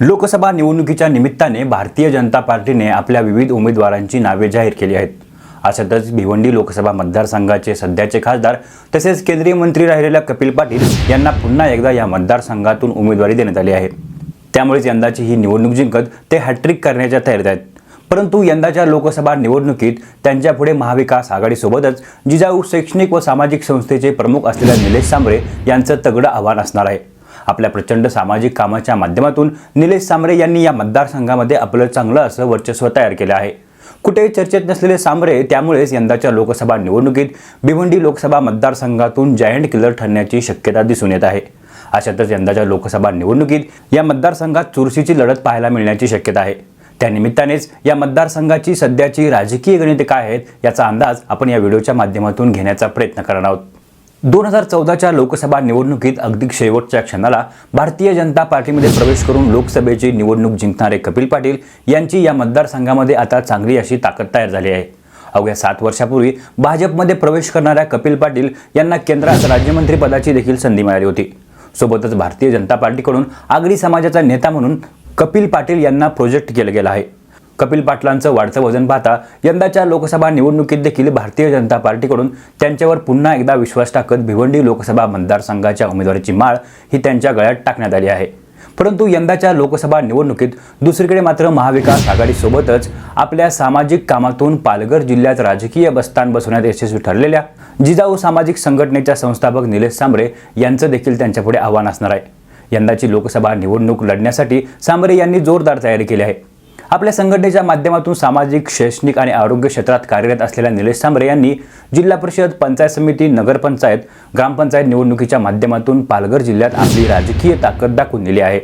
लोकसभा निवडणुकीच्या निमित्ताने भारतीय जनता पार्टीने आपल्या विविध उमेदवारांची नावे जाहीर केली आहेत. अशातच भिवंडी लोकसभा मतदारसंघाचे सध्याचे खासदार तसेच केंद्रीय मंत्री राहिलेल्या कपिल पाटील यांना पुन्हा एकदा या मतदारसंघातून उमेदवारी देण्यात आली आहे. त्यामुळेच यंदाची ही निवडणूक जिंकत ते हॅट्रिक करण्याच्या तयारीत आहेत. परंतु यंदाच्या लोकसभा निवडणुकीत त्यांच्यापुढे महाविकास आघाडीसोबतच जिजाऊ शैक्षणिक व सामाजिक संस्थेचे प्रमुख असलेल्या निलेश सांबरे यांचं तगडं आव्हान असणार आहे. आपल्या प्रचंड सामाजिक कामाच्या माध्यमातून निलेश सांबरे यांनी या मतदारसंघामध्ये आपलं चांगलं असं वर्चस्व तयार केलं आहे. कुठेही चर्चेत नसलेले सांबरे त्यामुळेच यंदाच्या लोकसभा निवडणुकीत भिवंडी लोकसभा मतदारसंघातून जायंट किलर ठरण्याची शक्यता दिसून येत आहे. अशातच यंदाच्या लोकसभा निवडणुकीत या मतदारसंघात चुरशीची लढत पाहायला मिळण्याची शक्यता आहे. त्यानिमित्तानेच या मतदारसंघाची सध्याची राजकीय गणिते काय आहेत याचा अंदाज आपण या व्हिडिओच्या माध्यमातून घेण्याचा प्रयत्न करणार आहोत. दोन हजार चौदाच्या लोकसभा निवडणुकीत अगदी शेवटच्या क्षणाला भारतीय जनता पार्टीमध्ये प्रवेश करून लोकसभेची निवडणूक जिंकणारे कपिल पाटील यांची या मतदारसंघामध्ये आता चांगली अशी ताकद तयार झाली आहे. अवघ्या सात वर्षापूर्वी भाजपमध्ये प्रवेश करणाऱ्या कपिल पाटील यांना केंद्रात राज्यमंत्री पदाची देखील संधी मिळाली होती. सोबतच भारतीय जनता पार्टीकडून आगरी समाजाचा नेता म्हणून कपिल पाटील यांना प्रोजेक्ट केलं गेलं आहे. कपिल पाटलांचं वाढतं वजन पाहता यंदाच्या लोकसभा निवडणुकीत देखील भारतीय जनता पार्टीकडून त्यांच्यावर पुन्हा एकदा विश्वास टाकत भिवंडी लोकसभा मतदारसंघाच्या उमेदवारीची माळ ही त्यांच्या गळ्यात टाकण्यात आली आहे. परंतु यंदाच्या लोकसभा निवडणुकीत दुसरीकडे मात्र महाविकास आघाडीसोबतच आपल्या सामाजिक कामातून पालघर जिल्ह्यात राजकीय बस्तान बसवण्यात यशस्वी ठरलेल्या जिजाऊ सामाजिक संघटनेच्या संस्थापक निलेश सांबरे यांचं देखील त्यांच्यापुढे आव्हान असणार आहे. यंदाची लोकसभा निवडणूक लढण्यासाठी सांबरे यांनी जोरदार तयारी केली आहे. आपल्या संघटनेच्या माध्यमातून सामाजिक शैक्षणिक आणि आरोग्य क्षेत्रात कार्यरत असलेल्या निलेश सांबरे यांनी जिल्हा परिषद पंचायत समिती नगरपंचायत ग्रामपंचायत निवडणुकीच्या माध्यमातून पालघर जिल्ह्यात आपली राजकीय ताकद दाखवून दिली आहे.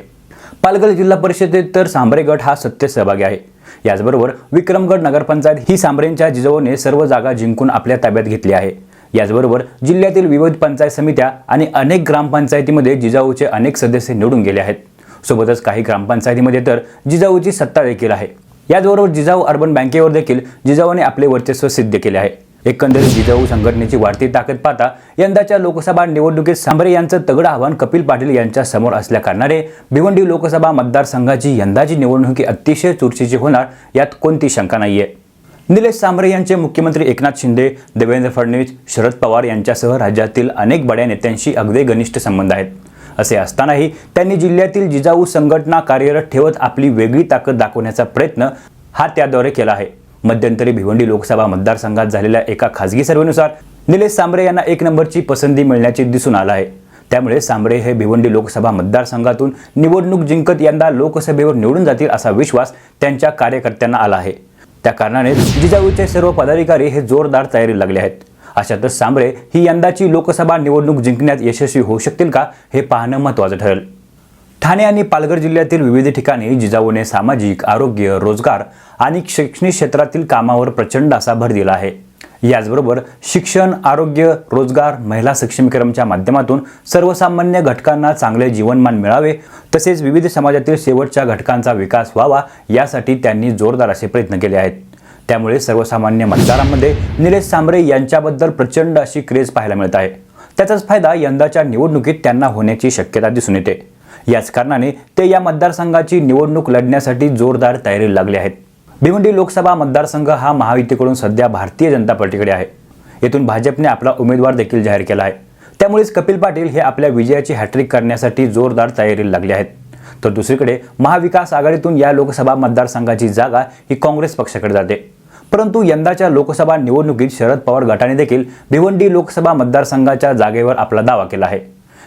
पालघर जिल्हा परिषदेत तर सांबरे गट हा सत्य सहभागी आहे. याचबरोबर विक्रमगड नगरपंचायत ही सांबरेंच्या जिजाऊने सर्व जागा जिंकून आपल्या ताब्यात घेतली आहे. याचबरोबर जिल्ह्यातील विविध पंचायत समित्या आणि अनेक ग्रामपंचायतीमध्ये जिजाऊचे अनेक सदस्य निवडून गेले आहेत. सोबतच काही ग्रामपंचायतीमध्ये तर जिजाऊची सत्ता देखील आहे. याचबरोबर जिजाऊ अर्बन बँकेवर देखील जिजाऊने आपले वर्चस्व सिद्ध केले आहे. एकंदरीत जिजाऊ संघटनेची वाढती ताकद पाहता यंदाच्या लोकसभा निवडणुकीत सांबरे यांचं तगडं आव्हान कपिल पाटील यांच्या समोर असल्या कारणाने भिवंडी लोकसभा मतदारसंघाची यंदाची निवडणूक अतिशय चुरशीची होणार यात कोणती शंका नाहीये. निलेश सांबरे यांचे मुख्यमंत्री एकनाथ शिंदे देवेंद्र फडणवीस शरद पवार यांच्यासह राज्यातील अनेक बड्या नेत्यांशी अगदी घनिष्ठ संबंध आहेत. असे असतानाही त्यांनी जिल्ह्यातील जिजाऊ संघटना कार्यरत ठेवत आपली वेगळी ताकद दाखवण्याचा प्रयत्न हा त्याद्वारे केला आहे. मध्यंतरी भिवंडी लोकसभा मतदारसंघात झालेल्या एका खासगी सर्वेनुसार निलेश सांबरे यांना एक नंबरची पसंती मिळण्याची दिसून आलं आहे. त्यामुळे सांबरे हे भिवंडी लोकसभा मतदारसंघातून निवडणूक जिंकत यंदा लोकसभेवर निवडून जातील असा विश्वास त्यांच्या कार्यकर्त्यांना आला आहे. त्या कारणाने जिजाऊचे सर्व पदाधिकारी हे जोरदार तयारी लागले आहेत. अशातच सांबरे ही यंदाची लोकसभा निवडणूक जिंकण्यात यशस्वी होऊ शकतील का हे पाहणं महत्त्वाचं ठरेल. ठाणे आणि पालघर जिल्ह्यातील विविध ठिकाणी जिजाऊने सामाजिक आरोग्य रोजगार आणि शैक्षणिक क्षेत्रातील कामावर प्रचंड असा भर दिला आहे. याचबरोबर शिक्षण आरोग्य रोजगार महिला सक्षमीकरणच्या माध्यमातून सर्वसामान्य घटकांना चांगले जीवनमान मिळावे तसेच विविध समाजातील शेवटच्या घटकांचा विकास व्हावा यासाठी त्यांनी जोरदार असे प्रयत्न केले आहेत. त्यामुळे सर्वसामान्य मतदारांमध्ये निलेश सांबरे यांच्याबद्दल प्रचंड अशी क्रेज पाहायला मिळत आहे. त्याचाच फायदा यंदाच्या निवडणुकीत त्यांना होण्याची शक्यता दिसून येते. याच कारणाने ते या मतदारसंघाची निवडणूक लढण्यासाठी जोरदार तयारी लागले आहेत. भिवंडी लोकसभा मतदारसंघ हा महायुतीकडून सध्या भारतीय जनता पार्टीकडे आहे. येथून भाजपने आपला उमेदवार देखील जाहीर केला आहे. त्यामुळेच कपिल पाटील हे आपल्या विजयाची हॅट्रिक करण्यासाठी जोरदार तयारीला लागले आहेत. तर दुसरीकडे महाविकास आघाडीतून या लोकसभा मतदारसंघाची जागा ही काँग्रेस पक्षाकडे जाते. परंतु यंदाच्या लोकसभा निवडणुकीत शरद पवार गटाने देखील भिवंडी लोकसभा मतदारसंघाच्या जागेवर आपला दावा केला आहे.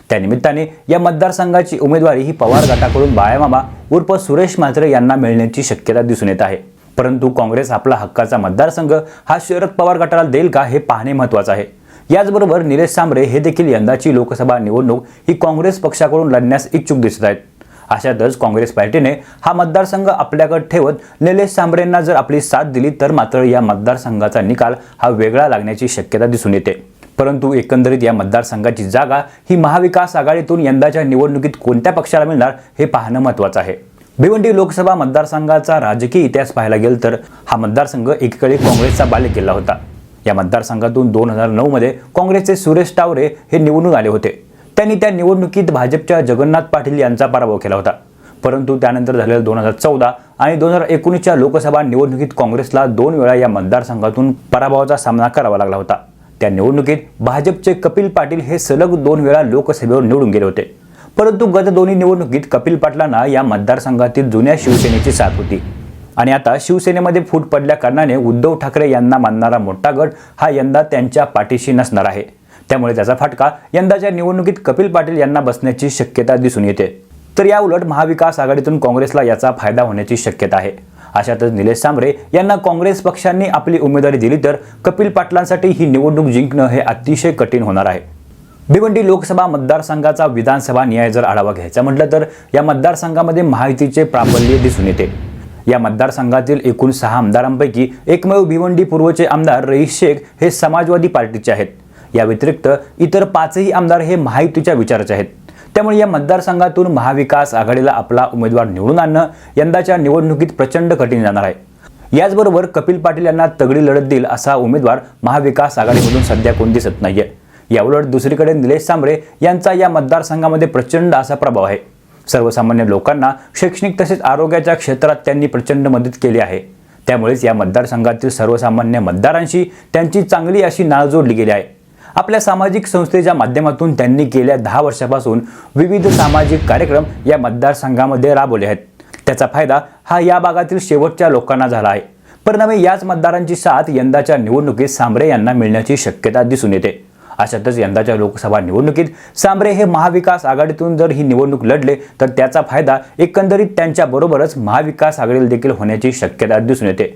त्यानिमित्ताने या मतदारसंघाची उमेदवारी ही पवार गटाकडून बाळामामा उर्फ सुरेश म्हात्रे यांना मिळण्याची शक्यता दिसून येत आहे. परंतु काँग्रेस आपला हक्काचा मतदारसंघ हा शरद पवार गटाला देईल का हे पाहणे महत्त्वाचं आहे. याचबरोबर निलेश सांबरे हे देखील यंदाची लोकसभा निवडणूक ही काँग्रेस पक्षाकडून लढण्यास इच्छुक दिसत आहेत. अशातच काँग्रेस पार्टीने हा मतदारसंघ आपल्याकडे ठेवत निलेश सांबरेंना जर आपली साथ दिली तर मात्र या मतदारसंघाचा निकाल हा वेगळा लागण्याची शक्यता दिसून येते. परंतु एकंदरीत या मतदारसंघाची जागा ही महाविकास आघाडीतून यंदाच्या निवडणुकीत कोणत्या पक्षाला मिळणार हे पाहणं महत्त्वाचं आहे. भिवंडी लोकसभा मतदारसंघाचा राजकीय इतिहास पाहायला गेल तर हा मतदारसंघ एकीकडे काँग्रेसचा बालेकिल्ला होता. या मतदारसंघातून दोन हजार नऊमध्ये काँग्रेसचे सुरेश टावरे हे निवडून आले होते. त्यांनी त्या निवडणुकीत भाजपच्या जगन्नाथ पाटील यांचा पराभव केला होता. परंतु त्यानंतर झालेल्या दोन हजार चौदा आणि दोन हजार एकोणीसच्या लोकसभा निवडणुकीत काँग्रेसला दोन वेळा या मतदारसंघातून पराभवाचा सामना करावा लागला होता. त्या निवडणुकीत भाजपचे कपिल पाटील हे सलग दोन वेळा लोकसभेवर निवडून गेले होते. परंतु गत दोन्ही निवडणुकीत कपिल पाटलांना या मतदारसंघातील जुन्या शिवसेनेची साथ होती. आणि आता शिवसेनेमध्ये फूट पडल्या कारणाने उद्धव ठाकरे यांना मानणारा मोठा गट हा यंदा त्यांच्या पाठीशी नसणार आहे. त्यामुळे त्याचा फाटका यंदाच्या निवडणुकीत कपिल पाटील यांना बसण्याची शक्यता दिसून येते. तर या उलट महाविकास आघाडीतून काँग्रेसला याचा फायदा होण्याची शक्यता आहे. अशातच निलेश सांबरे यांना काँग्रेस पक्षांनी आपली उमेदवारी दिली तर कपिल पाटलांसाठी ही निवडणूक जिंकणं हे अतिशय कठीण होणार आहे. भिवंडी लोकसभा मतदारसंघाचा विधानसभा न्याय जर आढावा घ्यायचा म्हटलं तर या मतदारसंघामध्ये महायुतीचे प्राबल्य दिसून येते. या मतदारसंघातील एकूण सहा आमदारांपैकी एकमेव भिवंडी पूर्वचे आमदार रईस शेख हे समाजवादी पार्टीचे आहेत. या व्यतिरिक्त इतर पाचही आमदार हे महायुतीच्या विचाराचे आहेत. त्यामुळे या मतदारसंघातून महाविकास आघाडीला आपला उमेदवार निवडून आणणं यंदाच्या निवडणुकीत प्रचंड कठीण जाणार आहे. याचबरोबर कपिल पाटील यांना तगडी लढत देईल असा उमेदवार महाविकास आघाडीमधून सध्या कोण दिसत नाहीये. याउलट दुसरीकडे निलेश सांबरे यांचा या मतदारसंघामध्ये प्रचंड असा प्रभाव आहे. सर्वसामान्य लोकांना शैक्षणिक तसेच आरोग्याच्या क्षेत्रात त्यांनी प्रचंड मदत केली आहे. त्यामुळेच या मतदारसंघातील सर्वसामान्य मतदारांशी त्यांची चांगली अशी नाळ जोडली गेली आहे. आपल्या सामाजिक संस्थेच्या माध्यमातून त्यांनी गेल्या दहा वर्षापासून विविध सामाजिक कार्यक्रम या मतदारसंघामध्ये राबवले आहेत. त्याचा फायदा हा या भागातील शेवटच्या लोकांना झाला आहे. परिणामी याच मतदारांची साथ यंदाच्या निवडणुकीत सांबरे यांना मिळण्याची शक्यता दिसून येते. अशातच यंदाच्या लोकसभा निवडणुकीत सांबरे हे महाविकास आघाडीतून जर ही निवडणूक लढले तर त्याचा फायदा एकंदरीत त्यांच्याबरोबरच महाविकास आघाडीला देखील होण्याची शक्यता दिसून येते.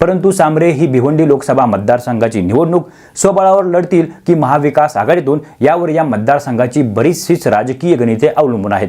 परंतु सांबरे ही भिवंडी लोकसभा मतदारसंघाची निवडणूक स्वबळावर लढतील की महाविकास आघाडीतून यावर या मतदारसंघाची बरीचशीच राजकीय गणिते अवलंबून आहेत.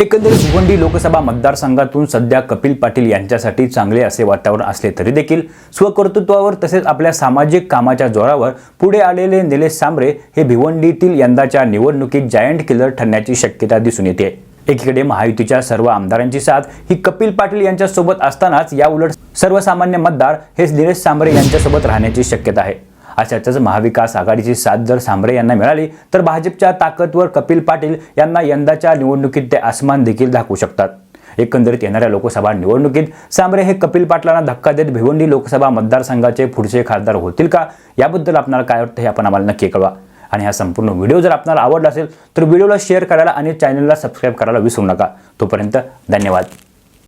एकंदरीत भिवंडी लोकसभा मतदारसंघातून सध्या कपिल पाटील यांच्यासाठी चांगले असे वातावरण असले तरी देखील स्वकर्तृत्वावर तसेच आपल्या सामाजिक कामाच्या जोरावर पुढे आलेले निलेश सांबरे हे भिवंडीतील यंदाच्या निवडणुकीत जायंट किलर ठरण्याची शक्यता दिसून येते. एकीकडे महायुतीच्या सर्व आमदारांची साथ ही कपिल पाटील यांच्यासोबत असतानाच या उलट सर्वसामान्य मतदार हे निलेश सांबरे यांच्यासोबत राहण्याची शक्यता आहे. अशातच महाविकास आघाडीची साथ जर सांबरे यांना मिळाली तर भाजपच्या ताकदवर कपिल पाटील यांना यंदाच्या निवडणुकीत ते आसमान देखील दाखवू शकतात. एकंदरीत येणाऱ्या लोकसभा निवडणुकीत सांबरे हे कपिल पाटलांना धक्का देत भिवंडी लोकसभा मतदारसंघाचे पुढचे खासदार होतील का? याबद्दल आपणाला काय वाटतं हे आपण आम्हाला नक्की कळवा. आणि हा संपूर्ण व्हिडिओ जर आपल्याला आवडला असेल तर व्हिडिओला शेअर करायला आणि चॅनलला सबस्क्राईब करायला विसरू नका. तोपर्यंत धन्यवाद.